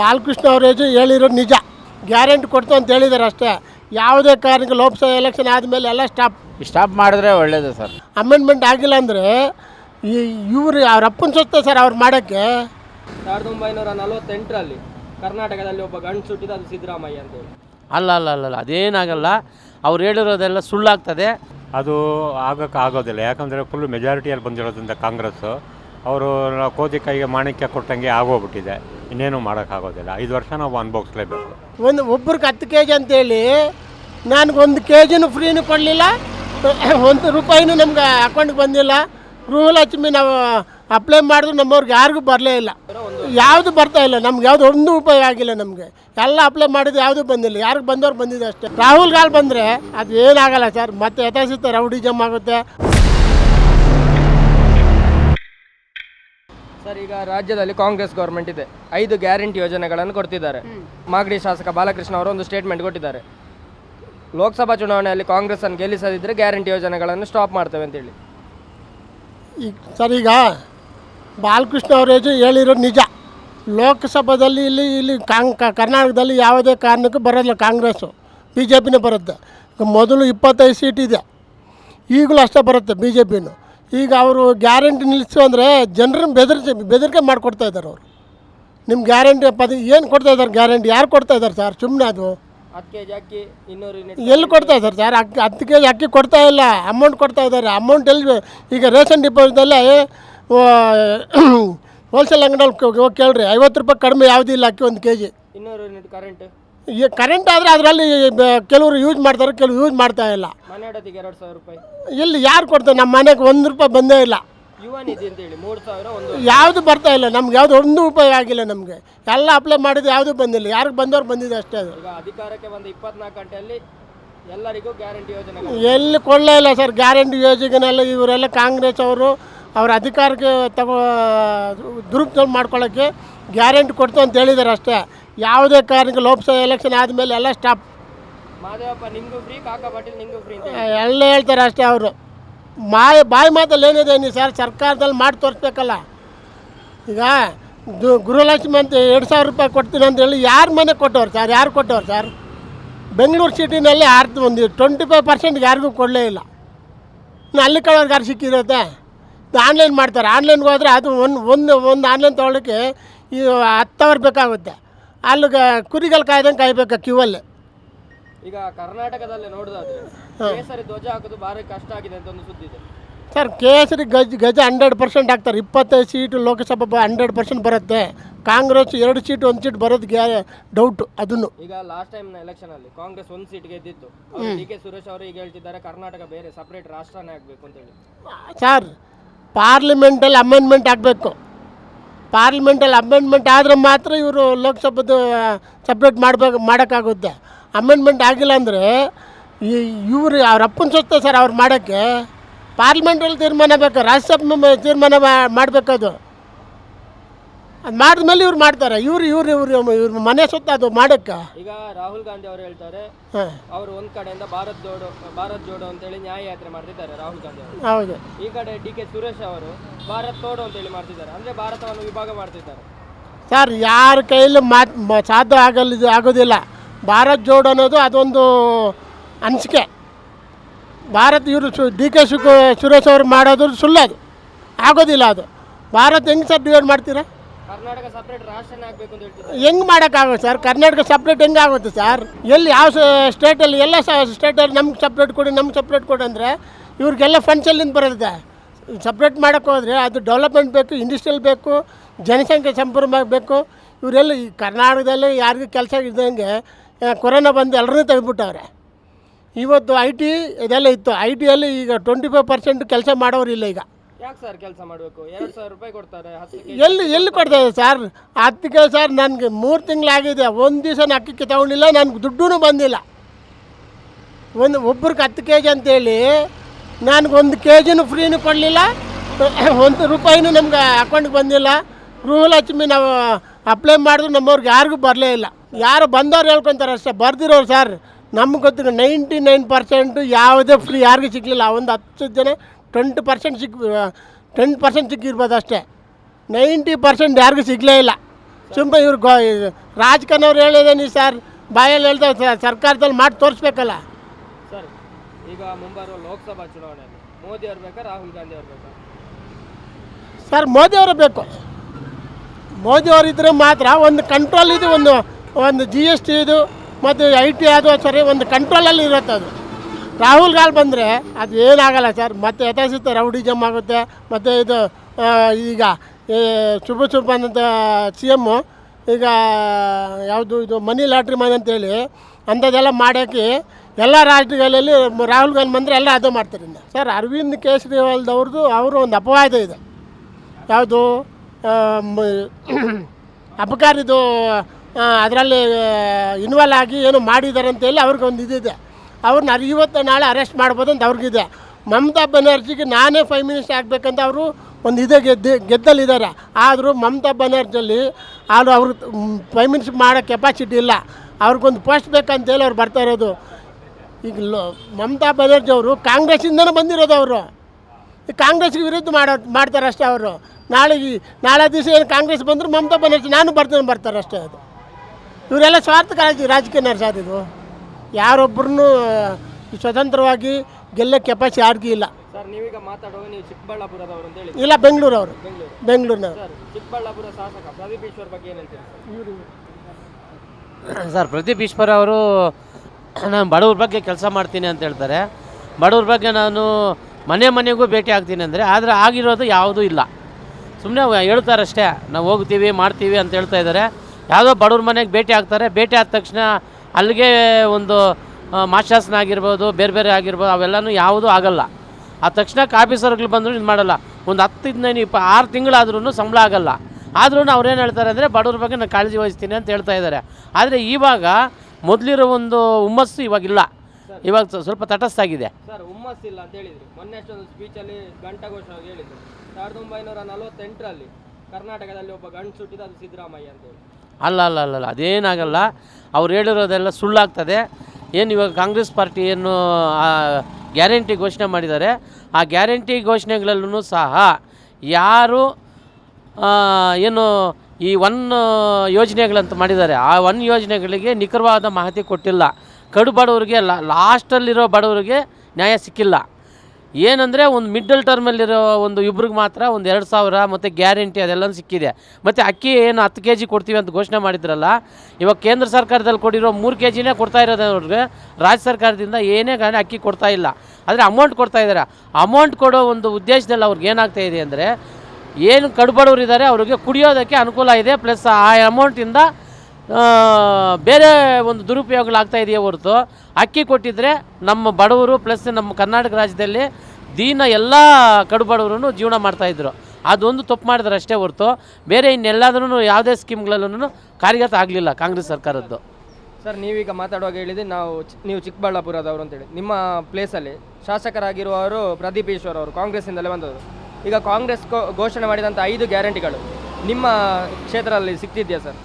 ಬಾಲಕೃಷ್ಣ ಅವರು ಹೇಳಿರೋದು ನಿಜ. ಗ್ಯಾರಂಟಿ ಕೊಡ್ತು ಅಂತ ಹೇಳಿದ್ದಾರೆ ಅಷ್ಟೇ. ಯಾವುದೇ ಕಾರಣಕ್ಕೆ ಲೋಕಸಭಾ ಎಲೆಕ್ಷನ್ ಆದಮೇಲೆ ಎಲ್ಲ ಸ್ಟಾಪ್ ಸ್ಟಾಪ್ ಮಾಡಿದ್ರೆ ಒಳ್ಳೇದು ಸರ್. ಅಮೆಂಡ್ಮೆಂಟ್ ಆಗಿಲ್ಲ ಅಂದರೆ ಈ ಇವರು ಅವ್ರ ಅಪ್ಪನ ಸುತ್ತ ಸರ್ ಅವ್ರು ಮಾಡೋಕ್ಕೆ. ಸಾವಿರದ ಒಂಬೈನೂರ ನಲವತ್ತೆಂಟರಲ್ಲಿ ಕರ್ನಾಟಕದಲ್ಲಿ ಒಬ್ಬ ಗಂಡು ಸುಟ್ಟಿದ ಅದು ಸಿದ್ದರಾಮಯ್ಯ ಅಂತೇಳಿ ಅಲ್ಲ ಅಲ್ಲ ಅಲ್ಲ ಅಲ್ಲ ಅದೇನಾಗಲ್ಲ. ಅವ್ರು ಹೇಳಿರೋದೆಲ್ಲ ಸುಳ್ಳಾಗ್ತದೆ. ಅದು ಆಗೋಕ್ಕೆ ಆಗೋದಿಲ್ಲ. ಯಾಕಂದರೆ ಫುಲ್ ಮೆಜಾರಿಟಿಯಲ್ಲಿ ಬಂದಿರೋದ್ರಿಂದ ಕಾಂಗ್ರೆಸ್ಸು. ಅವರು ಕೋತಿ ಕೈಗೆ ಮಾಣಿಕ್ಯ ಕೊಟ್ಟಂಗೆ ಆಗೋಗ್ಬಿಟ್ಟಿದೆ. ಇನ್ನೇನು ಮಾಡೋಕ್ಕಾಗೋದಿಲ್ಲ. ಐದು ವರ್ಷ ನಾವು ಅನುಭವಿಸ್ಲೇಬೇಕು. ಒಂದು ಒಬ್ರಿಗೆ ಹತ್ತು ಕೆ ಜಿ ಅಂತೇಳಿ ನನಗೊಂದು ಕೆ ಜಿನೂ ಫ್ರೀನೂ ಕೊಡಲಿಲ್ಲ. ಒಂದು ರೂಪಾಯಿನೂ ನಮ್ಗೆ ಅಕೌಂಟ್ಗೆ ಬಂದಿಲ್ಲ. ಗೃಹಲಕ್ಷ್ಮಿ ನಾವು ಅಪ್ಲೈ ಮಾಡಿದ್ರು ನಮ್ಮವ್ರಿಗೆ ಯಾರಿಗೂ ಬರಲೇ ಇಲ್ಲ. ಯಾವುದು ಬರ್ತಾ ಇಲ್ಲ. ನಮ್ಗೆ ಯಾವುದು ಒಂದು ಉಪಯೋಗ ಆಗಿಲ್ಲ ನಮಗೆ. ಎಲ್ಲ ಅಪ್ಲೈ ಮಾಡಿದ್ದು ಯಾವುದೂ ಬಂದಿಲ್ಲ. ಯಾರಿಗೆ ಬಂದವ್ರು ಬಂದಿದೆ ಅಷ್ಟೇ. ರಾಹುಲ್ ಗಾಲ್ ಬಂದರೆ ಅದು ಏನಾಗಲ್ಲ ಸರ್. ಮತ್ತೆ ಯಥಾಸ್ಥಿತ ರೌಡಿಜಮ್ ಆಗುತ್ತೆ. ಸರ್ ಈಗ ರಾಜ್ಯದಲ್ಲಿ ಕಾಂಗ್ರೆಸ್ ಗೌರ್ಮೆಂಟ್ ಇದೆ. ಐದು ಗ್ಯಾರಂಟಿ ಯೋಜನೆಗಳನ್ನು ಕೊಡ್ತಿದ್ದಾರೆ. ಮಾಗಡಿ ಶಾಸಕ ಬಾಲಕೃಷ್ಣ ಅವರು ಒಂದು ಸ್ಟೇಟ್ಮೆಂಟ್ ಕೊಟ್ಟಿದ್ದಾರೆ. ಲೋಕಸಭಾ ಚುನಾವಣೆಯಲ್ಲಿ ಕಾಂಗ್ರೆಸ್ ಅನ್ನು ಗೆಲ್ಲಿಸದಿದ್ದರೆ ಗ್ಯಾರಂಟಿ ಯೋಜನೆಗಳನ್ನು ಸ್ಟಾಪ್ ಮಾಡ್ತೇವೆ ಅಂತೇಳಿ. ಈಗ ಸರ್ ಈಗ ಬಾಲಕೃಷ್ಣ ಅವರು ಹೇಳಿರೋದು ನಿಜ. ಲೋಕಸಭಾದಲ್ಲಿ ಇಲ್ಲಿ ಇಲ್ಲಿ ಕಾಂಗ್ ಕ- ಕರ್ನಾಟಕದಲ್ಲಿ ಯಾವುದೇ ಕಾರಣಕ್ಕೂ ಬರೋದಿಲ್ಲ ಕಾಂಗ್ರೆಸ್ಸು. ಬಿ ಜೆ ಪಿನೇ ಬರುತ್ತೆ ಮೊದಲು ಇಪ್ಪತ್ತೈದು ಸೀಟ್ ಇದೆ. ಈಗಲೂ ಅಷ್ಟೇ ಬರುತ್ತೆ ಬಿ ಜೆ ಪಿನೂ ಈಗ ಅವರು ಗ್ಯಾರಂಟಿ ನಿಲ್ಲಿಸು ಅಂದರೆ ಜನರನ್ನು ಬೆದರಿಸಿ ಬೆದರಿಕೆ ಮಾಡಿಕೊಡ್ತಾ ಇದ್ದಾರೆ ಅವರು. ನಿಮ್ಮ ಗ್ಯಾರಂಟಿ ಪದ ಏನು ಕೊಡ್ತಾ ಇದ್ದಾರೆ ಗ್ಯಾರಂಟಿ? ಯಾರು ಕೊಡ್ತಾ ಇದ್ದಾರೆ ಸರ್? ಸುಮ್ಮನೆ ಅದು. ಎಲ್ಲಿ ಕೊಡ್ತಾ ಇದ್ದಾರೆ ಸರ್? ಅಕ್ಕಿ ಹತ್ತು ಕೆ ಜಿ ಅಕ್ಕಿ ಕೊಡ್ತಾ ಇಲ್ಲ. ಅಮೌಂಟ್ ಕೊಡ್ತಾ ಇದ್ದಾರೆ. ಅಮೌಂಟ್ ಎಲ್ಲಿ ಈಗ ರೇಷನ್ ಡಿಪೋದಲ್ಲಿ ಹೋಲ್ಸೇಲ್ ಅಂಗಡಿಯಲ್ಲಿ ಹೋಗಿ ಕೇಳ್ರಿ. ಐವತ್ತು ರೂಪಾಯಿ ಕಡಿಮೆ ಯಾವುದೂ ಇಲ್ಲ ಅಕ್ಕಿ ಒಂದು ಕೆ ಜಿ ಇನ್ನೂರು ಯೂನಿಟ್ ಕರೆಂಟ್ ಈ ಕರೆಂಟ್ ಆದರೆ ಅದರಲ್ಲಿ ಕೆಲವರು ಯೂಸ್ ಮಾಡ್ತಾರೆ ಕೆಲವರು ಯೂಸ್ ಮಾಡ್ತಾ ಇಲ್ಲ. ಮನೆ ಇಡೋದಿಗೆ ಎರಡು ಸಾವಿರ ರೂಪಾಯಿ. ಇಲ್ಲಿ ಯಾರು ಕೊಡ್ತಾರೆ? ನಮ್ಮ ಮನೆಗೆ ಒಂದು ರೂಪಾಯಿ ಬಂದೇ ಇಲ್ಲ. ಯುವ ನಿಧಿ ಅಂತೇಳಿ ಮೂರು ಸಾವಿರ ಒಂದು ಯಾವುದು ಬರ್ತಾ ಇಲ್ಲ. ನಮ್ಗೆ ಯಾವುದು ಒಂದು ರೂಪಾಯಿ ಆಗಿಲ್ಲ ನಮಗೆ. ಎಲ್ಲ ಅಪ್ಲೈ ಮಾಡಿದ್ದು ಯಾವುದೂ ಬಂದಿಲ್ಲ. ಯಾರಿಗೆ ಬಂದವ್ರು ಬಂದಿದೆ ಅಷ್ಟೇ ಅದು. ಈಗ ಅಧಿಕಾರಕ್ಕೆ ಬಂದ ಇಪ್ಪತ್ನಾಲ್ಕು ಗಂಟೆಯಲ್ಲಿ ಎಲ್ಲರಿಗೂ ಗ್ಯಾರಂಟಿ ಯೋಜನೆ ಎಲ್ಲಿ ಕೊಡಲೇ ಇಲ್ಲ ಸರ್ ಗ್ಯಾರಂಟಿ ಯೋಜನೆಲ್ಲ ಇವರೆಲ್ಲ ಕಾಂಗ್ರೆಸ್ ಅವರು ಅವ್ರ ಅಧಿಕಾರಕ್ಕೆ ತಗೋ ದುರುಪಯೋಗ ಮಾಡ್ಕೊಳ್ಳೋಕ್ಕೆ ಗ್ಯಾರಂಟಿ ಕೊಡ್ತು ಅಂತ ಹೇಳಿದ್ದಾರೆ ಅಷ್ಟೇ. ಯಾವುದೇ ಕಾರಣಕ್ಕೆ ಲೋಕಸಭಾ ಎಲೆಕ್ಷನ್ ಆದಮೇಲೆ ಎಲ್ಲ ಸ್ಟಾಪ್ ಮಾದೇವಪ್ಪ ನಿಂಗೂ ಫ್ರೀ ಕಾಕಾ ಪಾಟೀಲ್ ನಿಂಗೂ ಫ್ರೀ ಅಂತ ಎಲ್ಲ ಹೇಳ್ತಾರೆ ಅಷ್ಟೇ ಅವರು. ಮಾಯ ಬಾಯಿ ಮಾತಲ್ಲಿ ಏನಿದೆ ನೀವು ಸರ್ ಸರ್ಕಾರದಲ್ಲಿ ಮಾಡಿ ತೋರಿಸ್ಬೇಕಲ್ಲ. ಈಗ ದು ಗೃಹಲಕ್ಷ್ಮಿ ಅಂತ ಎರಡು ಸಾವಿರ ರೂಪಾಯಿ ಕೊಡ್ತೀನಿ ಅಂತ ಹೇಳಿ ಯಾರ ಮನೆ ಕೊಟ್ಟವ್ರು ಸರ್? ಯಾರು ಕೊಟ್ಟವ್ರು ಸರ್? ಬೆಂಗಳೂರು ಸಿಟಿನಲ್ಲಿ ಆರ್ತು ಒಂದು ಟ್ವೆಂಟಿ ಫೈವ್ ಪರ್ಸೆಂಟ್ ಯಾರಿಗೂ ಕೊಡಲೇ ಇಲ್ಲ. ಇನ್ನು ಅಲ್ಲಿ ಕಳೋರ್ಗೆ ಯಾರು ಸಿಕ್ಕಿರುತ್ತೆ ಆನ್ಲೈನ್ ಮಾಡ್ತಾರೆ. ಆನ್ಲೈನ್ಗೆ ಹೋದರೆ ಅದು ಒಂದು ಒಂದು ಒಂದು ಆನ್ಲೈನ್ ತೊಗೊಳಕ್ಕೆ ಈ ಹತ್ತು ಅವರ್ ಬೇಕಾಗುತ್ತೆ. ಅಲ್ಲಿಗೆ ಕುರಿಗಳು ಕಾಯ್ದಂಗೆ ಕಾಯ್ಬೇಕು ಕ್ಯೂವಲ್ಲಿ. ಈಗ ಕರ್ನಾಟಕದಲ್ಲಿ ನೋಡಿದ್ರೆ ಕೇಸರಿ ಧ್ವಜ ಹಾಕೋದು ಭಾರಿ ಕಷ್ಟ ಆಗಿದೆ ಅಂತ ಒಂದು ಸುದ್ದಿ ಇದೆ. ಸರ್ ಕೇಸರಿ ಗಜ ಗಜ ಹಂಡ್ರೆಡ್ ಪರ್ಸೆಂಟ್ ಹಾಕ್ತಾರೆ. ಇಪ್ಪತ್ತೈದು ಸೀಟು ಲೋಕಸಭಾ ಹಂಡ್ರೆಡ್ ಪರ್ಸೆಂಟ್ ಬರುತ್ತೆ. ಕಾಂಗ್ರೆಸ್ ಎರಡು ಸೀಟು ಒಂದು ಸೀಟ್ ಬರೋದು ಗ್ಯಾ ಡೌಟು ಅದನ್ನು. ಈಗ ಲಾಸ್ಟ್ ಟೈಮ್ ಎಲೆಕ್ಷನ್ ಅಲ್ಲಿ ಕಾಂಗ್ರೆಸ್ ಒಂದು ಸೀಟ್ ಗೆದ್ದಿತ್ತು. ಡಿ ಕೆ ಸುರೇಶ್ ಅವರು ಈಗ ಹೇಳ್ತಿದ್ದಾರೆ ಕರ್ನಾಟಕ ಬೇರೆ ಸಪ್ರೇಟ್ ರಾಷ್ಟ್ರನೇ ಆಗಬೇಕು ಅಂತ ಹೇಳಿ ಸರ್ ಪಾರ್ಲಿಮೆಂಟಲ್ಲಿ ಅಮೆಂಡ್ಮೆಂಟ್ ಆಗಬೇಕು ಪಾರ್ಲಿಮೆಂಟಲ್ಲಿ ಅಮೆಂಡ್ಮೆಂಟ್ ಆದರೆ ಮಾತ್ರ ಇವರು ಲೋಕಸಭೆದು ಸಪ್ರೇಟ್ ಮಾಡಬೇಕು, ಮಾಡೋಕ್ಕಾಗುತ್ತೆ. ಅಮೆಂಡ್ಮೆಂಟ್ ಆಗಿಲ್ಲ ಅಂದರೆ ಈ ಇವರು ಅವ್ರ ಅಪ್ಪನ ಸುತ್ತ ಸರ್ ಅವ್ರು ಮಾಡೋಕ್ಕೆ ಪಾರ್ಲಿಮೆಂಟಲ್ಲಿ ತೀರ್ಮಾನ ಬೇಕು, ರಾಜ್ಯಸಭೆ ತೀರ್ಮಾನ ಮಾಡಬೇಕದು. ಅದು ಮಾಡಿದ್ಮೇಲೆ ಇವ್ರು ಮಾಡ್ತಾರೆ. ಇವ್ರು ಇವ್ರು ಇವ್ರು ಇವ್ರ ಮನೆ ಸುತ್ತ ಅದು ಮಾಡಕ್ಕ. ಈಗ ರಾಹುಲ್ ಗಾಂಧಿ ಅವರು ಹೇಳ್ತಾರೆ ಅವರು ಒಂದ್ ಕಡೆಯಿಂದ ಭಾರತ್ ಜೋಡೋ ಭಾರತ್ ಜೋಡೋ ಅಂತೇಳಿ ನ್ಯಾಯ ಯಾತ್ರೆ ಮಾಡ್ತಿದ್ದಾರೆ ರಾಹುಲ್ ಗಾಂಧಿ ಅವರು. ಹೌದು. ಈ ಕಡೆ ಡಿ ಕೆ ಸುರೇಶ್ ಅವರು ಭಾರತ್ ತೋಡೋ ಅಂತೇಳಿ ಮಾಡ್ತಿದ್ದಾರೆ. ಅಂದ್ರೆ ಭಾರತವನ್ನು ವಿಭಾಗ ಮಾಡ್ತಿದ್ದಾರೆ. ಸರ್ ಯಾರ ಕೈಯಲ್ಲಿ ಮಾತು ಮ- ಸಾಧ್ಯ ಆಗಲ್ಲ ಆಗೋದಿಲ್ಲ. ಭಾರತ್ ಜೋಡ್ ಅನ್ನೋದು ಅದೊಂದು ಅನಿಸಿಕೆ. ಭಾರತ್ ಇವರು ಸು ಡಿ ಕೆ ಸುರೇಶ್ ಅವರು ಮಾಡೋದು ಸುಳ್ಳು ಅದು. ಆಗೋದಿಲ್ಲ ಅದು. ಭಾರತ್ ಹೆಂಗೆ ಸರ್ ಡಿವೈಡ್ ಮಾಡ್ತೀರಾ? ಕರ್ನಾಟಕ ಹೆಂಗೆ ಮಾಡೋಕ್ಕಾಗುತ್ತೆ ಸರ್ ಕರ್ನಾಟಕ ಸಪ್ರೇಟ್ ಹೆಂಗೆ ಆಗುತ್ತೆ ಸರ್ ಎಲ್ಲಿ ಯಾವ ಸ್ಟೇಟಲ್ಲಿ ಎಲ್ಲ ಸ್ಟೇಟಲ್ಲಿ ನಮ್ಗೆ ಸಪ್ರೇಟ್ ಕೊಡಿ, ನಮ್ಗೆ ಸಪ್ರೇಟ್ ಕೊಡಿ ಅಂದರೆ ಇವ್ರಿಗೆಲ್ಲ ಫಂಡ್ಸ್ ಅಲ್ಲಿಂದ ಬರುತ್ತೆ? ಸಪ್ರೇಟ್ ಮಾಡೋಕ್ಕೆ ಹೋದರೆ ಅದು ಡೆವಲಪ್ಮೆಂಟ್ ಬೇಕು ಇಂಡಸ್ಟ್ರಿಯಲ್ ಬೇಕು, ಜನಸಂಖ್ಯೆ ಸಂಪೂರ್ಣ ಬೇಕು. ಇವರೆಲ್ಲ ಈ ಕರ್ನಾಟಕದಲ್ಲಿ ಯಾರಿಗೂ ಕೆಲಸ ಇದ್ದಂಗೆ ಕೊರೋನಾ ಬಂದು ಎಲ್ಲರನ್ನೂ ತೆಗೆದುಬಿಟ್ಟವ್ರೆ. ಇವತ್ತು ಐ ಟಿ ಇದೆಲ್ಲ ಇತ್ತು. ಐ ಟಿಯಲ್ಲಿ ಈಗ ಟ್ವೆಂಟಿ ಫೈವ್ ಪರ್ಸೆಂಟ್ ಕೆಲಸ ಮಾಡೋರಿಲ್ಲ ಈಗ. ಯಾಕೆ ಸರ್ ಕೆಲಸ ಮಾಡಬೇಕು? ಎರಡು ಸಾವಿರ ರೂಪಾಯಿ ಕೊಡ್ತಾರೆ ಹತ್ತು ಕೆ ಎಲ್ಲಿ ಎಲ್ಲಿ ಕೊಡ್ತಾರೆ. ಸರ್? ಅದಕ್ಕೆ ಸರ್ ನನಗೆ ಮೂರು ತಿಂಗಳಾಗಿದೆ. ಒಂದು ದಿವಸ ಅಕ್ಕಿ ತಗೊಂಡಿಲ್ಲ ನನಗೆ ದುಡ್ಡೂ ಬಂದಿಲ್ಲ. ಒಂದು ಒಬ್ರಿಗೆ ಹತ್ತು ಕೆ ಜಿ ಅಂತೇಳಿ ನನಗೊಂದು ಕೆ ಜಿನೂ ಫ್ರೀನೂ ಕೊಡಲಿಲ್ಲ ಒಂದು ರೂಪಾಯಿನೂ ನಮ್ಗೆ ಅಕೌಂಟ್ಗೆ ಬಂದಿಲ್ಲ. ಗೃಹಲಕ್ಷ್ಮಿ ನಾವು ಅಪ್ಲೈ ಮಾಡಿದ್ರು ನಮ್ಮವ್ರಿಗೆ ಯಾರಿಗೂ ಬರಲೇ ಇಲ್ಲ. ಯಾರು ಬಂದವ್ರು ಹೇಳ್ಕೊತಾರೆ ಅಷ್ಟೇ ಬರ್ದಿರೋರು ಸರ್. ನಮ್ಗೆ ಗೊತ್ತಿಲ್ಲ ನೈಂಟಿ ನೈನ್ ಪರ್ಸೆಂಟು ಯಾವುದೇ ಫ್ರೀ ಯಾರಿಗೂ ಸಿಗಲಿಲ್ಲ. ಒಂದು ಹತ್ತು ಜನ ಟ್ವೆಂಟಿ ಪರ್ಸೆಂಟ್ ಸಿಕ್ ಟೆನ್ ಪರ್ಸೆಂಟ್ ಸಿಕ್ಕಿರ್ಬೋದು ಅಷ್ಟೇ. ನೈಂಟಿ ಪರ್ಸೆಂಟ್ ಯಾರಿಗೂ ಸಿಗಲೇ ಇಲ್ಲ. ಸುಮ್ಮನೆ ಇವ್ರು ಗೋ ರಾಜಕಾರಣವ್ರು ಹೇಳಿದೇನಿ ಸರ್ ಬಾಯಲ್ಲಿ ಹೇಳ್ತಾರೆ ಸರ್ ಸರ್ಕಾರದಲ್ಲಿ ಮಾಡಿ ತೋರಿಸ್ಬೇಕಲ್ಲ. ಸರ್ ಈಗ ಮುಂಬರುವ ಲೋಕಸಭಾ ಚುನಾವಣೆಯಲ್ಲಿ ಮೋದಿ ಅವ್ರು ಬೇಕಾ ರಾಹುಲ್ ಗಾಂಧಿ ಅವ್ರು ಬೇಕಾ? ಸರ್ ಮೋದಿ ಅವರು ಬೇಕು. ಮೋದಿಯವರು ಇದ್ರೆ ಮಾತ್ರ ಒಂದು ಕಂಟ್ರೋಲ್ ಇದು ಒಂದು ಒಂದು ಜಿ ಎಸ್ ಟಿ ಇದು ಮತ್ತು ಐ ಟಿ ಅದು ಸರಿ ಒಂದು ಕಂಟ್ರೋಲಲ್ಲಿ ಇರುತ್ತೆ ಅದು. ರಾಹುಲ್ ಗಾಲ್ ಬಂದರೆ ಅದು ಏನಾಗಲ್ಲ ಸರ್. ಮತ್ತೆ ಯಥಾಸ್ಥಿತ ರೌಡಿಜಮ್ ಆಗುತ್ತೆ. ಮತ್ತು ಇದು ಈಗ ಶುಭ ಶುಭ ಅಂತ ಸಿ ಎಮ್ಮು ಈಗ, ಯಾವುದು ಇದು, ಮನಿ ಲಾಟ್ರಿ ಮನೆ ಅಂತೇಳಿ ಅಂಥದ್ದೆಲ್ಲ ಮಾಡೋಕ್ಕೆ ಎಲ್ಲ ರಾಜ್ಯಗಳಲ್ಲಿ ರಾಹುಲ್ ಗಾಂಧಿ ಬಂದರೆ ಎಲ್ಲ ಅದು ಮಾಡ್ತಾರೆ ಇನ್ನು. ಸರ್, ಅರವಿಂದ್ ಕೇಜ್ರಿವಾಲ್ದವ್ರದ್ದು ಅವರು ಒಂದು ಅಪವಾದ ಇದೆ. ಯಾವುದು ಅಪಕಾರಿದು ಅದರಲ್ಲಿ ಇನ್ವಾಲ್ವ್ ಆಗಿ ಏನು ಮಾಡಿದ್ದಾರೆ ಅಂತೇಳಿ ಅವ್ರಿಗೆ ಒಂದು ಇದಿದೆ. ಅವ್ರನ್ನ ಇವತ್ತು ನಾಳೆ ಅರೆಸ್ಟ್ ಮಾಡ್ಬೋದು ಅಂತ ಅವ್ರಿಗಿದೆ. ಮಮತಾ ಬನರ್ಜಿಗೆ ನಾನೇ ಫೈವ್ ಮಿನಿಸ್ಟರ್ ಆಗಬೇಕಂತ ಅವರು ಒಂದು ಇದೇ ಗೆದ್ದು, ಗೆದ್ದಲ್ಲಿದ್ದಾರೆ. ಆದರೂ ಮಮತಾ ಬ್ಯಾನರ್ಜಿಯಲ್ಲಿ ಅವರು ಅವ್ರ ಫೈವ್ ಮಿನಿಸ್ಟರ್ ಮಾಡೋ ಕೆಪಾಸಿಟಿ ಇಲ್ಲ. ಅವ್ರಿಗೊಂದು ಪೋಸ್ಟ್ ಬೇಕಂತೇಳಿ ಅವ್ರು ಬರ್ತಾ ಇರೋದು. ಈಗ ಲೋ, ಮಮತಾ ಬನರ್ಜಿ ಅವರು ಕಾಂಗ್ರೆಸ್ಸಿಂದನೇ ಬಂದಿರೋದು ಅವರು. ಈ ಕಾಂಗ್ರೆಸ್ಗೆ ವಿರುದ್ಧ ಮಾಡೋ, ಮಾಡ್ತಾರೆ ಅಷ್ಟೇ ಅವರು. ನಾಳೆ ನಾಳೆ ದಿವಸ ಏನು ಕಾಂಗ್ರೆಸ್ ಬಂದರೂ ಮಮತಾ ಬನರ್ಜಿ ನಾನು ಬರ್ತೇನೆ ಬರ್ತಾರೆ ಅಷ್ಟೇ ಅದು. ಇವರೆಲ್ಲ ಸ್ವಾರ್ಥ ರಾಜ, ರಾಜಕೀಯ ನಡೆಸಾದಿದ್ದು ಯಾರೊಬ್ಬರನ್ನು ಸ್ವತಂತ್ರವಾಗಿ ಗೆಲ್ಲೋ ಕೆಪಾಸಿಟಿ ಯಾರಿಗೂ ಇಲ್ಲ. ಸರ್ ನೀವೀಗ ಮಾತಾಡೋ ನೀವು ಚಿಕ್ಕಬಳ್ಳಾಪುರದವರು ಅಂತ ಹೇಳಿ ಇಲ್ಲ ಬೆಂಗಳೂರು ಅವರು ಬೆಂಗಳೂರು. ಬೆಂಗಳೂರಿನವರು. ಸರ್ ಚಿಕ್ಕಬಳ್ಳಾಪುರ ಶಾಸಕ ಪ್ರದೀಪ್ ಈಶ್ವರ್ ಬಗ್ಗೆ ಏನು ಹೇಳ್ತೀರಿ ಸರ್? ಸರ್ ಪ್ರದೀಪ್ ಈಶ್ವರ್ ಅವರು ನಾನು ಬಡವ್ರ ಬಗ್ಗೆ ಕೆಲಸ ಮಾಡ್ತೀನಿ ಅಂತ ಹೇಳ್ತಾರೆ. ಬಡವ್ರ ಬಗ್ಗೆ ನಾನು ಮನೆ ಮನೆಗೂ ಭೇಟಿ ಆಗ್ತೀನಿ ಅಂದರೆ ಆದರೆ ಆಗಿರೋದು ಯಾವುದೂ ಇಲ್ಲ. ಸುಮ್ಮನೆ ಹೇಳ್ತಾರಷ್ಟೇ ನಾವು ಹೋಗ್ತೀವಿ ಮಾಡ್ತೀವಿ ಅಂತ ಹೇಳ್ತಾ ಇದ್ದಾರೆ. ಯಾವುದೋ ಬಡವ್ರ ಮನೆಗೆ ಭೇಟಿ ಆಗ್ತಾರೆ. ಭೇಟಿ ಆದ ತಕ್ಷಣ ಅಲ್ಲಿಗೆ ಒಂದು ಮಾಸ್ಟರ್ಸ್ನ ಆಗಿರ್ಬೋದು, ಬೇರೆ ಬೇರೆ ಆಗಿರ್ಬೋದು, ಅವೆಲ್ಲನೂ ಯಾವುದೂ ಆಗಲ್ಲ. ಆ ತಕ್ಷಣಕ್ಕೆ ಆಫೀಸರ್ಗಳು ಬಂದರೂ, ಇದು ಮಾಡಲ್ಲ. ಒಂದು ಹತ್ತು ಹದಿನೈದು ಇಪ್ಪ, ಆರು ತಿಂಗಳಾದ್ರೂ ಸಂಬಳ ಆಗಲ್ಲ. ಆದ್ರೂ ಅವ್ರೇನು ಹೇಳ್ತಾರೆ ಅಂದರೆ, ಬಡವ್ರ ಬಗ್ಗೆ ನಾನು ಕಾಳಜಿ ವಹಿಸ್ತೀನಿ ಅಂತ ಹೇಳ್ತಾ ಇದ್ದಾರೆ ಆದರೆ ಇವಾಗ ಮೊದಲಿರೋ ಒಂದು ಹುಮ್ಮಸ್ಸು ಇವಾಗಿಲ್ಲ. ಇವಾಗ ಸ್ವ- ಸ್ವಲ್ಪ ತಟಸ್ಥಾಗಿದೆ. ಸರ್, ಹುಮ್ಮಸ್ಸಿಲ್ಲ ಅಂತ ಹೇಳಿದ್ರು. ಮೊನ್ನೆ ಅಷ್ಟೊಂದು ಸ್ಪೀಚಲ್ಲಿ ಘೋಷ ಹೇಳಿದ್ರು. ಸಾವಿರದ ಒಂಬೈನೂರ ನಲವತ್ತೆಂಟರಲ್ಲಿ ಕರ್ನಾಟಕದಲ್ಲಿ ಒಬ್ಬ ಗಂಡು ಸುಟ್ಟಿದ ಅದು ಸಿದ್ದರಾಮಯ್ಯ ಅಂತ ಹೇಳಿ. ಅಲ್ಲ ಅಲ್ಲ ಅಲ್ಲ ಅಲ್ಲ, ಅದೇನಾಗಲ್ಲ. ಅವ್ರು ಹೇಳಿರೋದೆಲ್ಲ ಸುಳ್ಳಾಗ್ತದೆ. ಏನು ಇವಾಗ ಕಾಂಗ್ರೆಸ್ ಪಾರ್ಟಿ ಏನು ಗ್ಯಾರಂಟಿ ಘೋಷಣೆ ಮಾಡಿದ್ದಾರೆ. ಆ ಗ್ಯಾರಂಟಿ ಘೋಷಣೆಗಳಲ್ಲೂ ಸಹ ಯಾರು ಏನು ಈ ಒನ್ ಯೋಜನೆಗಳಂತ ಮಾಡಿದ್ದಾರೆ. ಆ ಒನ್ ಯೋಜನೆಗಳಿಗೆ ನಿಖರವಾದ ಮಾಹಿತಿ ಕೊಟ್ಟಿಲ್ಲ. ಕಡು ಬಡವರಿಗೆ ಲಾಸ್ಟಲ್ಲಿರೋ ಬಡವರಿಗೆ ನ್ಯಾಯ ಸಿಕ್ಕಿಲ್ಲ. ಏನಂದರೆ ಒಂದು ಮಿಡ್ಲ್ ಟರ್ಮಲ್ಲಿರೋ ಒಂದು ಇಬ್ರಿಗೆ ಮಾತ್ರ ಒಂದು ಎರಡು ಸಾವಿರ ಮತ್ತು ಗ್ಯಾರಂಟಿ ಅದೆಲ್ಲ ಸಿಕ್ಕಿದೆ. ಮತ್ತು ಅಕ್ಕಿ ಏನು ಹತ್ತು ಕೆ ಜಿ ಕೊಡ್ತೀವಿ ಅಂತ ಘೋಷಣೆ ಮಾಡಿದ್ರಲ್ಲ, ಇವಾಗ ಕೇಂದ್ರ ಸರ್ಕಾರದಲ್ಲಿ ಕೊಟ್ಟಿರೋ ಮೂರು ಕೆ ಜಿನೇ ಕೊಡ್ತಾ ಇರೋದು ಅವ್ರಿಗೆ ರಾಜ್ಯ ಸರ್ಕಾರದಿಂದ ಏನೇ ಗಾನೆ ಅಕ್ಕಿ ಕೊಡ್ತಾ ಇಲ್ಲ. ಆದರೆ ಅಮೌಂಟ್ ಕೊಡ್ತಾ ಇದ್ದಾರೆ ಅಮೌಂಟ್ ಕೊಡೋ ಒಂದು ಉದ್ದೇಶದಲ್ಲಿ ಅವ್ರಿಗೆ ಏನಾಗ್ತಾ ಇದೆ ಅಂದರೆ, ಏನು ಕಡುಬಡವರು ಇದ್ದಾರೆ ಅವ್ರಿಗೆ ಕುಡಿಯೋದಕ್ಕೆ ಅನುಕೂಲ ಇದೆ ಪ್ಲಸ್ ಆ ಅಮೌಂಟಿಂದ ಬೇರೆ ಒಂದು ದುರುಪಯೋಗಗಳಾಗ್ತಾ ಇದೆಯೇ ಹೊರತು ಅಕ್ಕಿ ಕೊಟ್ಟಿದ್ದರೆ ನಮ್ಮ ಬಡವರು ಪ್ಲಸ್ ನಮ್ಮ ಕರ್ನಾಟಕ ರಾಜ್ಯದಲ್ಲಿ ದೀನ ಎಲ್ಲ ಕಡು ಬಡವರು ಜೀವನ ಮಾಡ್ತಾಯಿದ್ರು ಅದೊಂದು ತಪ್ಪು ಮಾಡಿದ್ರೆ ಅಷ್ಟೇ ಹೊರತು ಬೇರೆ ಇನ್ನೆಲ್ಲಾದ್ರೂ ಯಾವುದೇ ಸ್ಕೀಮ್ಗಳಲ್ಲೂ ಕಾರ್ಯಗತ ಆಗಲಿಲ್ಲ ಕಾಂಗ್ರೆಸ್ ಸರ್ಕಾರದ್ದು. ಸರ್, ನೀವೀಗ ಮಾತಾಡುವಾಗ ಹೇಳಿದ್ರೆ, ನಾವು ನೀವು ಚಿಕ್ಕಬಳ್ಳಾಪುರದವರು ಅಂತೇಳಿ. ನಿಮ್ಮ ಪ್ಲೇಸಲ್ಲಿ ಶಾಸಕರಾಗಿರುವವರು ಪ್ರದೀಪ್ ಈಶ್ವರ್ ಅವರು, ಕಾಂಗ್ರೆಸ್ಸಿಂದಲೇ ಬಂದವರು. ಈಗ ಕಾಂಗ್ರೆಸ್ ಘೋಷಣೆ ಮಾಡಿದಂಥ ಐದು ಗ್ಯಾರಂಟಿಗಳು ನಿಮ್ಮ ಕ್ಷೇತ್ರದಲ್ಲಿ ಸಿಕ್ತಿದೆಯಾ ಸರ್?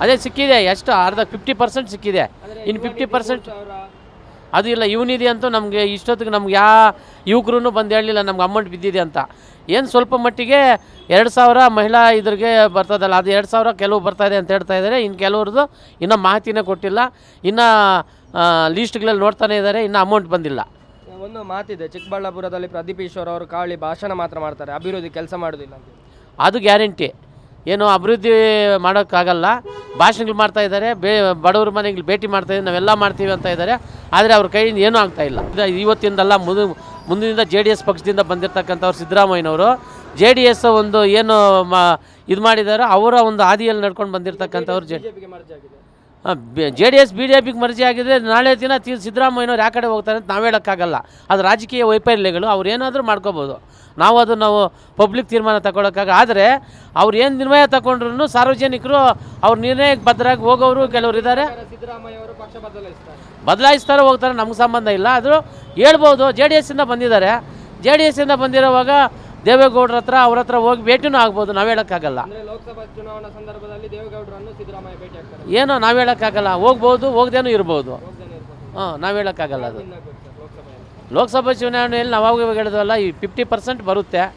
ಅದೇ ಸಿಕ್ಕಿದೆ ಎಷ್ಟು ಅರ್ಧ ಫಿಫ್ಟಿ ಪರ್ಸೆಂಟ್ ಸಿಕ್ಕಿದೆ. ಇನ್ನು ಫಿಫ್ಟಿ ಪರ್ಸೆಂಟ್ ಅದು ಇಲ್ಲ ಇವನಿದೆ ಅಂತೂ ನಮಗೆ ಇಷ್ಟೊತ್ತಿಗೆ ನಮ್ಗೆ ಯಾ ಯುವಕರು ಬಂದು ಹೇಳಲಿಲ್ಲ ನಮ್ಗೆ ಅಮೌಂಟ್ ಬಿದ್ದಿದೆ ಅಂತ. ಏನು ಸ್ವಲ್ಪ ಮಟ್ಟಿಗೆ ಎರಡು ಸಾವಿರ ಮಹಿಳಾ ಇದ್ರಿಗೆ ಬರ್ತದಲ್ಲ ಅದು ಎರಡು ಸಾವಿರ ಕೆಲವು ಬರ್ತಾ ಇದೆ ಅಂತ ಹೇಳ್ತಾ ಇದ್ದಾರೆ. ಇನ್ನು ಕೆಲವ್ರದ್ದು ಇನ್ನೂ ಮಾಹಿತಿನೇ ಕೊಟ್ಟಿಲ್ಲ. ಇನ್ನು ಲೀಸ್ಟ್ಗಳಲ್ಲಿ ನೋಡ್ತಾನೆ ಇದ್ದಾರೆ ಇನ್ನು ಅಮೌಂಟ್ ಬಂದಿಲ್ಲ. ಒಂದು ಮಾತಿದೆ ಚಿಕ್ಕಬಳ್ಳಾಪುರದಲ್ಲಿ ಪ್ರದೀಪ್ ಈಶ್ವರ್ ಅವರು ಕಾಳಿ ಭಾಷಣ ಮಾತ್ರ ಮಾಡ್ತಾರೆ ಅಭಿವೃದ್ಧಿ ಕೆಲಸ ಮಾಡೋದಿಲ್ಲ ಅದು ಗ್ಯಾರಂಟಿ. ಏನು ಅಭಿವೃದ್ಧಿ ಮಾಡೋಕ್ಕಾಗಲ್ಲ. ಭಾಷಣಗಳು ಮಾಡ್ತಾ ಇದ್ದಾರೆ. ಬೇ, ಬಡವ್ರ ಮನೆಗೆ ಭೇಟಿ ಮಾಡ್ತಾ ಇದ್ದಾರೆ. ನಾವೆಲ್ಲ ಮಾಡ್ತೀವಿ ಅಂತ ಇದ್ದಾರೆ. ಆದರೆ ಅವ್ರ ಕೈಯಿಂದ ಏನೂ ಆಗ್ತಾ ಇಲ್ಲ. ಇವತ್ತಿಂದಲ್ಲ ಮುಂದಿನ ಮುಂದಿನಿಂದ ಜೆ ಡಿ ಎಸ್ ಪಕ್ಷದಿಂದ ಬಂದಿರತಕ್ಕಂಥವ್ರು ಸಿದ್ದರಾಮಯ್ಯನವರು ಜೆ ಡಿ ಎಸ್ ಒಂದು ಏನು ಮಾ, ಇದು ಮಾಡಿದಾರೋ ಅವರ ಒಂದು ಹಾದಿಯಲ್ಲಿ ನಡ್ಕೊಂಡು ಬಂದಿರತಕ್ಕಂಥವ್ರು J J D S B D ಪಿಗೆ ಮರ್ಜಿ ಆಗಿದ್ರೆ ನಾಳೆ ದಿನ ತಿ ಸಿದ್ದರಾಮಯ್ಯನವ್ರು ಯಾವ ಕಡೆ ಹೋಗ್ತಾರೆ ಅಂತ ನಾವು ಹೇಳೋಕ್ಕಾಗಲ್ಲ. ಅದು ರಾಜಕೀಯ ವೈಫಲ್ಯಗಳು, ಅವ್ರು ಏನಾದರೂ ಮಾಡ್ಕೋಬೋದು. ನಾವು ಅದು ನಾವು ಪಬ್ಲಿಕ್ ತೀರ್ಮಾನ ತಗೊಳಕ್ಕಾಗ ಆದರೆ ಅವ್ರು ಏನು ನಿರ್ಣಯ ತಗೊಂಡ್ರು ಸಾರ್ವಜನಿಕರು ಅವ್ರ ನಿರ್ಣಯಕ್ಕೆ ಭದ್ರಾಗಿ ಹೋಗೋರು ಕೆಲವರು ಇದ್ದಾರೆ ಬದಲಾಯಿಸ್ತಾರೆ, ಹೋಗ್ತಾರೆ, ನಮ್ಗೆ ಸಂಬಂಧ ಇಲ್ಲ. ಆದರೂ ಹೇಳ್ಬೋದು ಜೆ ಡಿ ಎಸ್ಸಿಂದ ಬಂದಿದ್ದಾರೆ. ಜೆ ಡಿ ಎಸ್ಸಿಂದ ಬಂದಿರೋವಾಗ ದೇವೇಗೌಡರ ಹತ್ರ ಅವ್ರ ಹತ್ರ ಹೋಗಿ ಭೇಟಿನೂ ಆಗ್ಬೋದು ನಾವು ಹೇಳೋಕ್ಕಾಗಲ್ಲ. ಅಂದ್ರೆ ಲೋಕಸಭಾ ಚುನಾವಣಾ ಸಂದರ್ಭದಲ್ಲಿ ದೇವೇಗೌಡರನ್ನು ಸಿದ್ದರಾಮಯ್ಯ ಭೇಟಿ ಆಗ್ತಾರೆ. ಏನೋ ನಾವು ಹೇಳೋಕ್ಕಾಗಲ್ಲ ಹೋಗ್ಬೋದು ಹೋಗ್ದೇನೂ ಇರ್ಬೋದು. ಹಾಂ ನಾವು ಹೇಳೋಕ್ಕಾಗಲ್ಲ ಅದು. ಲೋಕಸಭಾ ಚುನಾವಣೆಯಲ್ಲಿ ನಾವು ಅವಾಗ ಹೇಳಿದ್ವಲ್ಲ ಈ ಫಿಫ್ಟಿ ಪರ್ಸೆಂಟ್ ಬರುತ್ತೆ.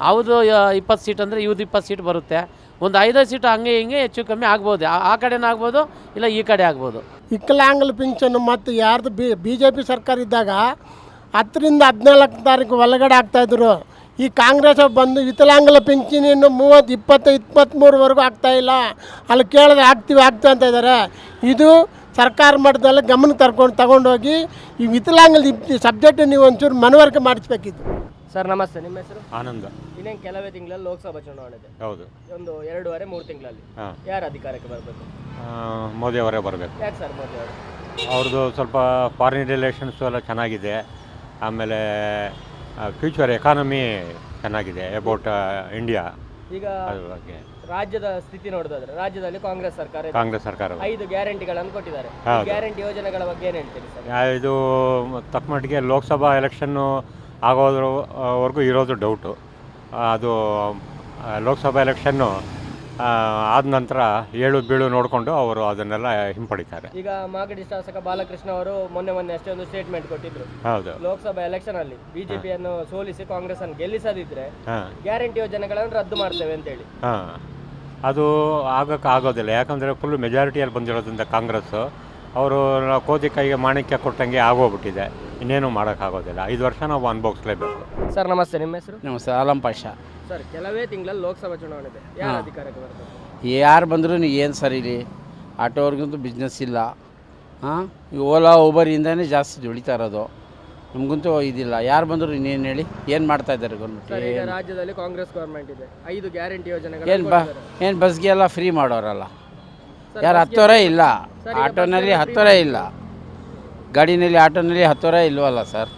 ಹೌದು ಇಪ್ಪತ್ತು ಸೀಟ್ ಅಂದರೆ ಇವ್ದು ಇಪ್ಪತ್ತು ಸೀಟ್ ಬರುತ್ತೆ. ಒಂದು ಐದೈದು ಸೀಟ್ ಹಂಗೆ ಹಿಂಗೆ ಹೆಚ್ಚು ಕಮ್ಮಿ ಆಗ್ಬೋದು. ಆ- ಆ ಕಡೆನೂ ಆಗ್ಬೋದು ಇಲ್ಲ ಈ ಕಡೆ ಆಗ್ಬೋದು. ವಿಕಲಾಂಗಲ ಪಿಂಚನ್ ಮತ್ತು ಯಾರ್ದು ಬಿ ಬಿ ಜೆ ಪಿ ಸರ್ಕಾರ ಇದ್ದಾಗ ಹತ್ತರಿಂದ ಹದಿನಾಲ್ಕು ತಾರೀಕು ಒಳಗಡೆ ಆಗ್ತಾಯಿದ್ರು ಈ ಕಾಂಗ್ರೆಸ್ ಬಂದು ವಿಕಲಾಂಗಲ ಪಿಂಚಣಿಯನ್ನು ಮೂವತ್ತು ಇಪ್ಪತ್ತು ಇಪ್ಪತ್ತ್ಮೂರವರೆಗೂ ಆಗ್ತಾಯಿಲ್ಲ ಅಲ್ಲಿ ಕೇಳಿದ್ರೆ ಆಗ್ತೀವಿ ಆಗ್ತೀವಿ ಅಂತ ಇದ್ದಾರೆ. ಇದು ಸರ್ಕಾರ ಮಟ್ಟದಲ್ಲಿ ಗಮನ ತರ್ಕೊಂಡು ತಗೊಂಡೋಗಿ ಈ ವಿಕಲಾಂಗಲ ಸಬ್ಜೆಕ್ಟ್ ನೀವು ಒಂಚೂರು ಮನವರಿಕೆ ಮಾಡಿಸ್ಬೇಕಿತ್ತು. ಸರ್ ನಮಸ್ತೆ. ನಿಮ್ಮ ಹೆಸರು? ಆನಂದ. ಇನ್ನೇನು ಕೆಲವೇ ತಿಂಗಳಲ್ಲಿ ಲೋಕಸಭಾ ಚುನಾವಣೆ ಇದೆ. ಹೌದು. ಒಂದು ಎರಡೂವರೆ ಮೂರು ತಿಂಗಳಲ್ಲಿ. ಯಾರು ಅಧಿಕಾರಕ್ಕೆ ಬರಬೇಕು? ಮೋದಿ ಅವರೇ ಬರಬೇಕು. ಯಾಕೆ ಸರ್ ಮೋದಿ ಅವರು? ಅವ್ರದ್ದು ಸ್ವಲ್ಪ ಫಾರಿನ್ ರಿಲೇಷನ್ಸು ಎಲ್ಲ ಚೆನ್ನಾಗಿದೆ. ಆಮೇಲೆ ಫ್ಯೂಚರ್ ಎಕಾನಮಿ ಚೆನ್ನಾಗಿದೆ ಅಬೌಟ್ ಇಂಡಿಯಾ ಈಗ ಅದ್ರ ಬಗ್ಗೆ. ರಾಜ್ಯದ ಸ್ಥಿತಿ ನೋಡೋದಾದ್ರೆ ರಾಜ್ಯದಲ್ಲಿ ಕಾಂಗ್ರೆಸ್ ಸರ್ಕಾರ ಇದೆ. ಕಾಂಗ್ರೆಸ್ ಸರ್ಕಾರ ಐದು ಗ್ಯಾರಂಟಿಗಳನ್ನು ಕೊಟ್ಟಿದ್ದಾರೆ. ಹೌದು. ಗ್ಯಾರಂಟಿ ಯೋಜನೆಗಳ ಬಗ್ಗೆ ಏನು ಹೇಳ್ತೀರಿ ಸರ್? ಇದು ತಕ್ಕ ಮಟ್ಟಿಗೆ ಲೋಕಸಭಾ ಎಲೆಕ್ಷನ್ನು ಆಗೋದ್ರವರೆಗೂ ಇರೋದು ಡೌಟು ಅದು ಆ, ಲೋಕಸಭಾ ಎಲೆಕ್ಷನ್ನು ಆದ ನಂತರ ಏಳು ಬೀಳು ನೋಡಿಕೊಂಡು ಅವರು ಅದನ್ನೆಲ್ಲ ಹಿಂಪಡಿತಾರೆ. ಈಗ ಮಾಗಡಿ ಶಾಸಕ ಬಾಲಕೃಷ್ಣ ಅವರು ಮೊನ್ನೆ ಮೊನ್ನೆ ಅಷ್ಟೇ ಒಂದು ಸ್ಟೇಟ್ಮೆಂಟ್ ಕೊಟ್ಟಿದ್ರು. ಹೌದು. ಲೋಕಸಭಾ ಎಲೆಕ್ಷನ್ ಅಲ್ಲಿ ಬಿಜೆಪಿಯನ್ನು ಸೋಲಿಸಿ ಕಾಂಗ್ರೆಸ್ ಅನ್ನು ಗೆಲ್ಲಿಸದಿದ್ರೆ ಗ್ಯಾರಂಟಿ ಯೋಜನೆಗಳನ್ನು ರದ್ದು ಮಾಡ್ತೇವೆ ಅಂತ ಹೇಳಿ ಹಾಂ. ಅದು ಆಗಕ್ಕೆ ಆಗೋದಿಲ್ಲ. ಯಾಕಂದರೆ ಫುಲ್ ಮೆಜಾರಿಟಿಯಲ್ಲಿ ಬಂದಿರೋದ್ರಿಂದ ಕಾಂಗ್ರೆಸ್ಸು. ಅವರು ಕೋತಿ ಕೈಗೆ ಮಾಣಿಕ್ಯ ಕೊಟ್ಟಂಗೆ ಆಗೋಗ್ಬಿಟ್ಟಿದೆ. ಇನ್ನೇನು ಮಾಡೋಕ್ಕಾಗೋದಿಲ್ಲ. ಐದು ವರ್ಷ ನಾವು ಅನುಭವಿಸ್ಲೇಬೇಕು ಸರ್ ನಮಸ್ತೆ. ನಿಮ್ಮ ಹೆಸರು? ನಮಸ್ತೆ ಆಲಂ ಪಾಷ. ಸರ್ ಕೆಲವೇ ತಿಂಗಳಲ್ಲಿ ಲೋಕಸಭಾ ಚುನಾವಣೆ ಇದೆ ಯಾರು ಅಧಿಕಾರಕ್ಕೆ ಬರಬೇಕು ಯಾರು ಬಂದರೂ ಏನು ಸರಿ ಇಲ್ಲಿ? ಆಟೋವ್ರಿಗಂತೂ ಬಿಸ್ನೆಸ್ ಇಲ್ಲ. ಹಾಂ? ಈ ಓಲಾ ಊಬರಿಂದನೇ ಜಾಸ್ತಿ ದುಡಿತಾ ಇರೋದು. ನಮಗಂತೂ ಇದಿಲ್ಲ. ಯಾರು ಬಂದರೂ ಇನ್ನೇನು ಹೇಳಿ? ಏನು ಮಾಡ್ತಾ ಇದ್ದಾರೆ ಸರ್ ಗೌರ್ಮೆಂಟ್ ರಾಜ್ಯದಲ್ಲಿ ಕಾಂಗ್ರೆಸ್ ಗೌರ್ಮೆಂಟ್ ಇದೆ. ಐದು ಗ್ಯಾರಂಟಿ ಏನು ಯೋಜನೆಗಳನ್ನು ಬ ಏನು ಬಸ್ಗೆ ಎಲ್ಲ ಫ್ರೀ ಮಾಡೋರಲ್ಲ ಯಾರು ಹತ್ತೋರೇ ಇಲ್ಲ. ಆಟೋನಲ್ಲಿ ಹತ್ತೋರೇ ಇಲ್ಲ. ಗಾಡಿನಲ್ಲಿ ಆಟೋನಲ್ಲಿ ಹತ್ತುವರ ಇಲ್ವಲ್ಲ ಸರ್?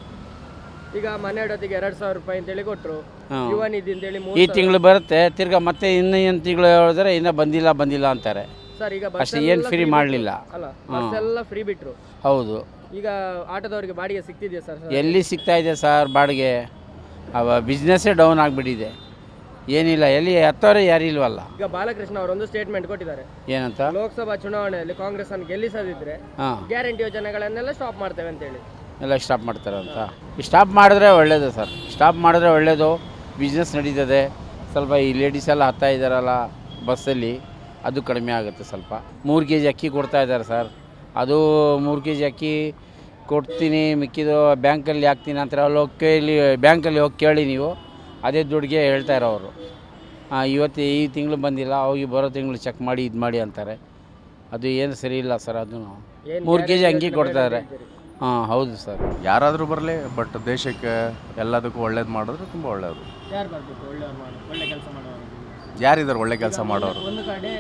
ಈಗ ಮನೆ ಇಡೋದಿಗೆ ಎರಡು ಸಾವಿರ ರೂಪಾಯಿ ಅಂತೇಳಿ ಕೊಟ್ಟರು ಹ್ಮ್. ಯುವ ನಿಧಿ ಅಂತೇಳಿ ಮೂರು ಈ ತಿಂಗಳು ಬರುತ್ತೆ ತಿರ್ಗಾ ಮತ್ತೆ ಇನ್ನು ಏನು ತಿಂಗಳು ಹೇಳಿದ್ರೆ ಇನ್ನೂ ಬಂದಿಲ್ಲ ಬಂದಿಲ್ಲ ಅಂತಾರೆ. ಸರ್ ಈಗ ಅಷ್ಟೇ ಏನು ಫ್ರೀ ಮಾಡಲಿಲ್ಲ. ಅಲ್ಲ ಬಸ್ ಎಲ್ಲ ಫ್ರೀ ಬಿಟ್ರು. ಹೌದು. ಈಗ ಆಟೋದವ್ರಿಗೆ ಬಾಡಿಗೆ ಸಿಗ್ತಿದೆಯಾ ಸರ್? ಎಲ್ಲಿ ಸಿಗ್ತಾ ಇದೆ ಸರ್ ಬಾಡಿಗೆ? ಅವ ಬಿಸ್ನೆಸ್ಸೇ ಡೌನ್ ಆಗಿಬಿಟ್ಟಿದೆ. ಏನಿಲ್ಲ ಎಲ್ಲಿ ಹತ್ತೋರೆ ಯಾರು ಇಲ್ವಲ್ಲ. ಈಗ ಬಾಲಕೃಷ್ಣ ಅವರೊಂದು ಸ್ಟೇಟ್ಮೆಂಟ್ ಕೊಟ್ಟಿದ್ದಾರೆ. ಏನಂತ? ಲೋಕಸಭಾ ಚುನಾವಣೆಯಲ್ಲಿ ಕಾಂಗ್ರೆಸ್ ಅನ್ನು ಗೆಲ್ಲಿಸದಿದ್ರೆ ಹಾಂ. ಗ್ಯಾರಂಟಿ ಯೋಜನೆಗಳನ್ನೆಲ್ಲ ಸ್ಟಾಪ್ ಮಾಡ್ತೇವೆ ಅಂತ ಹೇಳಿ. ಎಲ್ಲ ಸ್ಟಾಪ್ ಮಾಡ್ತಾರಂತ ಸ್ಟಾಪ್ ಮಾಡಿದ್ರೆ ಒಳ್ಳೇದು ಸರ್. ಸ್ಟಾಪ್ ಮಾಡಿದ್ರೆ ಒಳ್ಳೇದು. ಬಿಸ್ನೆಸ್ ನಡೀತದೆ. ಸ್ವಲ್ಪ ಈ ಲೇಡೀಸ್ ಎಲ್ಲ ಹತ್ತಾ ಇದ್ದಾರಲ್ಲ ಬಸ್ಸಲ್ಲಿ ಅದು ಕಡಿಮೆ ಆಗುತ್ತೆ ಸ್ವಲ್ಪ. ಮೂರು ಕೆ ಜಿ ಅಕ್ಕಿ ಕೊಡ್ತಾ ಇದ್ದಾರೆ ಸರ್. ಅದು ಮೂರು ಕೆ ಜಿ ಅಕ್ಕಿ ಕೊಡ್ತೀನಿ ಮಿಕ್ಕಿದು ಬ್ಯಾಂಕಲ್ಲಿ ಹಾಕ್ತೀನಿ ಅಂತ ಅಲ್ಲಿ ಹೋಗಿ ಕೇಳಿ ಬ್ಯಾಂಕಲ್ಲಿ ಹೋಗಿ ಕೇಳಿ ನೀವು. ಅದೇ ದುಡ್ಡಿಗೆ ಹೇಳ್ತಾ ಇರೋರು. ಹಾಂ ಇವತ್ತು ಈ ತಿಂಗಳು ಬಂದಿಲ್ಲ ಹೋಗಿ ಬರೋ ತಿಂಗಳು ಚೆಕ್ ಮಾಡಿ ಇದು ಮಾಡಿ ಅಂತಾರೆ. ಅದು ಏನು ಸರಿ ಇಲ್ಲ ಸರ್ ಅದು ಮೂರು ಕೆ ಜಿ ಅಂಗಿ ಕೊಡ್ತಾರೆ ಹಾಂ ಹೌದು ಸರ್. ಯಾರಾದರೂ ಬರಲಿ ಬಟ್ ದೇಶಕ್ಕೆ ಎಲ್ಲದಕ್ಕೂ ಒಳ್ಳೇದು ಮಾಡಿದ್ರೆ ತುಂಬ ಒಳ್ಳೆಯದು ಯಾರು ಬರಬೇಕು? ಒಳ್ಳೆ ಕೆಲಸ ಮಾಡೋರು. ಯಾರಿದ್ದಾರೆ ಒಳ್ಳೆ ಕೆಲಸ ಮಾಡೋರು? ಒಂದು ಕಡೆ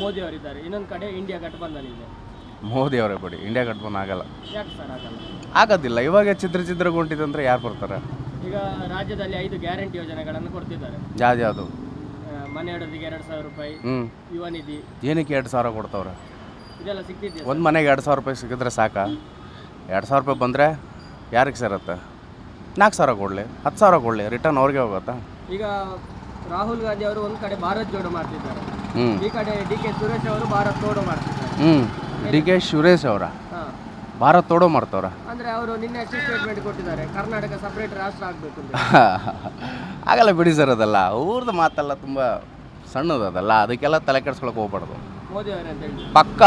ಮೋದಿ ಅವರಿದ್ದಾರೆ ಇನ್ನೊಂದು ಕಡೆ ಇಂಡಿಯಾ ಗಠಬಂಧನ್ ಇದೆ. ಮೋದಿ ಅವರೇ ಬಿಡಿ ಇಂಡಿಯಾ ಗಟ್ಬನ್ ಆಗಲ್ಲ. ಯಾಕೆ ಸರ್ ಆಗಲ್ಲ? ಆಗೋದಿಲ್ಲ ಇವಾಗ ಚಿತ್ರ ಚಿತ್ರಗೊಂಟಿದಂದ್ರೆ ಯಾರು ಬರ್ತಾರೆ? ಈಗ ರಾಜ್ಯದಲ್ಲಿ ಐದು ಗ್ಯಾರಂಟಿ ಯೋಜನೆಗಳನ್ನು ಕೊಡ್ತಿದ್ದಾರೆ. ಯಾವ್ದು ಮನೆ ಮನೆಯೊಡತಿಗೆ ಎರಡು ಸಾವಿರ ರೂಪಾಯಿ ಹ್ಞೂ ಯುವ ನಿಧಿ. ಏನಕ್ಕೆ ಎರಡು ಸಾವಿರ ಕೊಡ್ತಾವ್ರೆ? ಇದೆಲ್ಲ ಸಿಗ್ತಿದೆಯಾ ಒಂದು ಮನೆಗೆ ಎರಡು ಸಾವಿರ ರೂಪಾಯಿ ಸಿಕ್ಕಿದ್ರೆ ಸಾಕಾ? ಎರಡು ಸಾವಿರ ರೂಪಾಯಿ ಬಂದರೆ ಯಾರಿಗೆ ಸೇರತ್ತೆ? ನಾಲ್ಕು ಸಾವಿರ ಕೊಡಲಿ ಹತ್ತು ಸಾವಿರ ಕೊಡಲಿ ರಿಟರ್ನ್ ಅವ್ರಿಗೆ ಹೋಗುತ್ತಾ? ಈಗ ರಾಹುಲ್ ಗಾಂಧಿ ಅವರು ಒಂದು ಕಡೆ ಭಾರತ್ ಜೋಡೋ ಮಾಡ್ತಿದ್ದಾರೆ. ಹ್ಞೂ ಈ ಕಡೆ ಡಿ ಕೆ ಸುರೇಶ್ ಅವರು ಭಾರತ್ ಜೋಡೋ ಮಾಡ್ತಿದ್ದಾರೆ. ಹ್ಞೂ ಡಿ ಕೆ ಸುರೇಶ್ ಅವರ? ಹಾಂ. ಭಾರತ್ ತೋಡೋ ಮಾಡ್ತವ್ರ ಅಂದರೆ ಅವರು ನಿನ್ನೆ ಸ್ಟೇಟ್ಮೆಂಟ್ ಕೊಟ್ಟಿದ್ದಾರೆ. ಕರ್ನಾಟಕ ಸಪ್ರೇಟ್ ರಾಷ್ಟ್ರ ಆಗಬೇಕು ಅಂತ. ಆಗಲ್ಲ ಬಿಡಿ ಸರ್ ಅದಲ್ಲ. ಊರ್ದು ಮಾತೆಲ್ಲ ತುಂಬ ಸಣ್ಣದು ಅದಲ್ಲ. ಅದಕ್ಕೆಲ್ಲ ತಲೆ ಕೆಡ್ಸ್ಕೊಳಕ್ಕೆ ಹೋಗ್ಬಾರ್ದು. ಮೋದಿ ಅವರೇ ಅಂತ ಹೇಳಿ. ಪಕ್ಕ.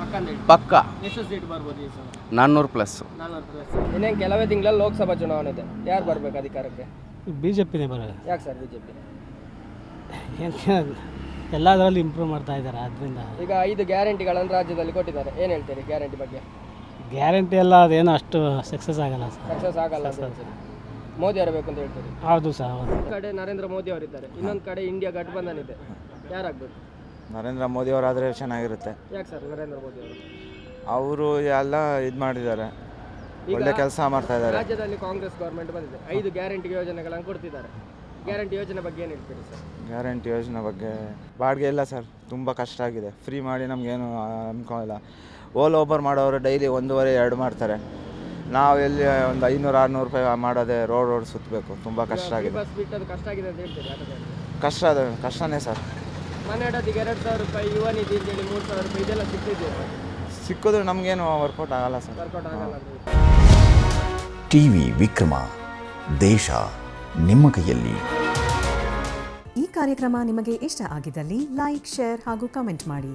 ಪಕ್ಕ ಅಂತ ಹೇಳಿ. ಪಕ್ಕ. ಎಷ್ಟು ಸೀಟ್ ಬರ್ಬೋದು ಈ ಸಲ? ನಾನ್ನೂರು ಪ್ಲಸ್ ನಾಲ್ವತ್ತು ಇನ್ನೇನು ಕೆಲವೇ ತಿಂಗಳಲ್ಲಿ ಲೋಕಸಭಾ ಚುನಾವಣೆ ಇದೆ. ಯಾರು ಬರ್ಬೇಕು ಅಧಿಕಾರಕ್ಕೆ? ಬಿ ಜೆ ಪಿನೇ ಬರೋದು ಯಾಕೆ ಸರ್ ಬಿಜೆಪಿ? ಏನು ಎಲ್ಲದರಲ್ಲಿ ಇಂಪ್ರೂವ್ ಮಾಡ್ತಾ ಇದ್ದಾರೆ ಅದರಿಂದ ಈಗ ಐದು ಗ್ಯಾರಂಟಿಗಳನ್ನು ರಾಜ್ಯದಲ್ಲಿ ಕೊಟ್ಟಿದ್ದಾರೆ. ಏನು ಹೇಳ್ತೀರಿ ಗ್ಯಾರಂಟಿ ಬಗ್ಗೆ? ಗ್ಯಾರಂಟಿ ಎಲ್ಲ ಅದೇನು ಅಷ್ಟು ಸಕ್ಸಸ್ ಆಗಲ್ಲ ಸರ್. ಸಕ್ಸಸ್ ಆಗಲ್ಲ ಅಂತ ಹೇಳ್ತೀರಿ ಮೋದಿ ಇರಬೇಕು ಅಂತ ಹೇಳ್ತೀರಿ? ಹೌದು ಸರ್ ಹೌದು. ಒಂದು ಕಡೆ ನರೇಂದ್ರ ಮೋದಿ ಅವರಿದ್ದಾರೆ ಇನ್ನೊಂದು ಕಡೆ ಇಂಡಿಯಾ ಗಠಬಂಧನ್ ಇದೆ. ಯಾರಾಗಬೇಕು? ನರೇಂದ್ರ ಮೋದಿ ಅವರಾದರೆ ಚೆನ್ನಾಗಿರುತ್ತೆ. ಯಾಕೆ ಸರ್ ನರೇಂದ್ರ ಮೋದಿ ಅವರು? ಅವರು ಎಲ್ಲ ಇದು ಮಾಡಿದ್ದಾರೆ. ಈಗ ಒಳ್ಳೆ ಕೆಲಸ ಮಾಡ್ತಾ ಇದ್ದಾರೆ. ರಾಜ್ಯದಲ್ಲಿ ಕಾಂಗ್ರೆಸ್ ಗೌರ್ಮೆಂಟ್ ಬಂದಿದೆ. ಐದು ಗ್ಯಾರಂಟಿ ಯೋಜನೆಗಳನ್ನು ಕೊಡ್ತಿದ್ದಾರೆ. ಗ್ಯಾರಂಟಿ ಯೋಜನೆ ಬಗ್ಗೆ ಏನು ಹೇಳ್ತೀರಿ ಸರ್? ಗ್ಯಾರಂಟಿ ಯೋಜನೆ ಬಗ್ಗೆ ಬಾಡಿಗೆ ಇಲ್ಲ ಸರ್. ತುಂಬ ಕಷ್ಟ ಆಗಿದೆ. ಫ್ರೀ ಮಾಡಿ ನಮಗೇನು ಅನ್ಕೊಳ್ಳಲ್ಲ ಓಲ್ ಓಪರ್ ಮಾಡೋರು ಡೈಲಿ ಒಂದೂವರೆ ಎರಡು ಮಾಡ್ತಾರೆ. ನಾವು ಎಲ್ಲಿ ಒಂದು ಐನೂರು ಆರುನೂರು ರೂಪಾಯಿ ಮಾಡೋದೇ ರೋಡ್ ರೋಡ್ ಸುತ್ತಬೇಕು ತುಂಬ ಕಷ್ಟ ಆಗಿದೆ. ಬಸ್ ಬಿಟ್ಟದ್ದು ಕಷ್ಟ ಆಗಿದೆ ಅಂತ ಹೇಳ್ತೀರಿ ಆಟೋದಲ್ಲಿ ಕಷ್ಟ ಅದು ಕಷ್ಟನೇ ಸರ್. ಮನೆ ಅಡದಿಗೆ ಎರಡು ಸಾವಿರ ರೂಪಾಯಿ ಯುವ ನಿಧಿ ಅಂತೇಳಿ ಮೂರು ಸಾವಿರ ರೂಪಾಯಿ ಇದೆಲ್ಲ ಸಿಗ್ತಿದೆಯಾ ಸಿಕ್ಕಿದ್ರೆ ನಮಗೇನು ವರ್ಕೌಟ್ ಆಗಲ್ಲ ಸರ್. ವರ್ಕೌಟ್ ಆಗಲ್ಲ ಅಂತ ಟಿವಿ ವಿಕ್ರಮ ದೇಶ ನಿಮ್ಮ ಕೈಯಲ್ಲಿ. ಈ ಕಾರ್ಯಕ್ರಮ ನಿಮಗೆ ಇಷ್ಟ ಆಗಿದ್ದಲ್ಲಿ ಲೈಕ್ ಶೇರ್ ಹಾಗೂ ಕಮೆಂಟ್ ಮಾಡಿ.